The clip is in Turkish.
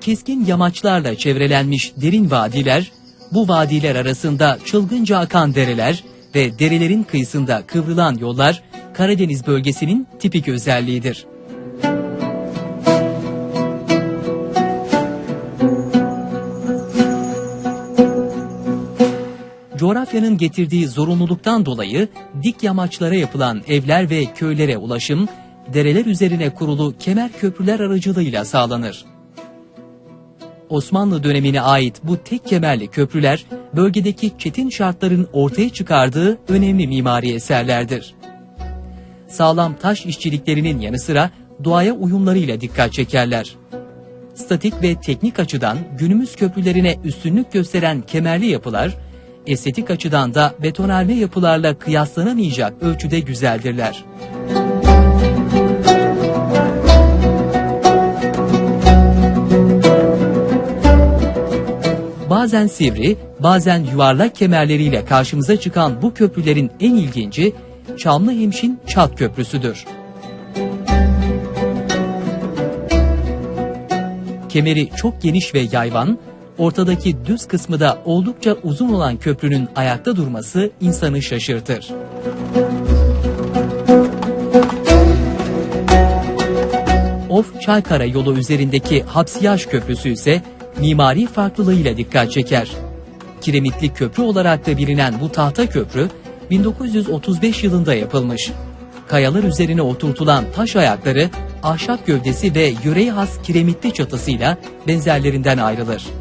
keskin yamaçlarla çevrelenmiş derin vadiler, bu vadiler arasında çılgınca akan dereler ve derelerin kıyısında kıvrılan yollar Karadeniz bölgesinin tipik özelliğidir. Coğrafyanın getirdiği zorunluluktan dolayı dik yamaçlara yapılan evler ve köylere ulaşım, dereler üzerine kurulu kemer köprüler aracılığıyla sağlanır. Osmanlı dönemine ait bu tek kemerli köprüler, bölgedeki çetin şartların ortaya çıkardığı önemli mimari eserlerdir. Sağlam taş işçiliklerinin yanı sıra doğaya uyumlarıyla dikkat çekerler. Statik ve teknik açıdan günümüz köprülerine üstünlük gösteren kemerli yapılar, estetik açıdan da betonarme yapılarla kıyaslanamayacak ölçüde güzeldirler. Bazen sivri, bazen yuvarlak kemerleriyle karşımıza çıkan bu köprülerin en ilginci Çamlıhemşin Çat Köprüsü'dür. Kemeri çok geniş ve yayvan, ortadaki düz kısmı da oldukça uzun olan köprünün ayakta durması insanı şaşırtır. Of Çaykara yolu üzerindeki Hapsiyaj Köprüsü ise mimari farklılığıyla dikkat çeker. Kiremitli köprü olarak da bilinen bu tahta köprü 1935 yılında yapılmış. Kayalar üzerine oturtulan taş ayakları ahşap gövdesi ve yüreği has kiremitli çatısıyla benzerlerinden ayrılır.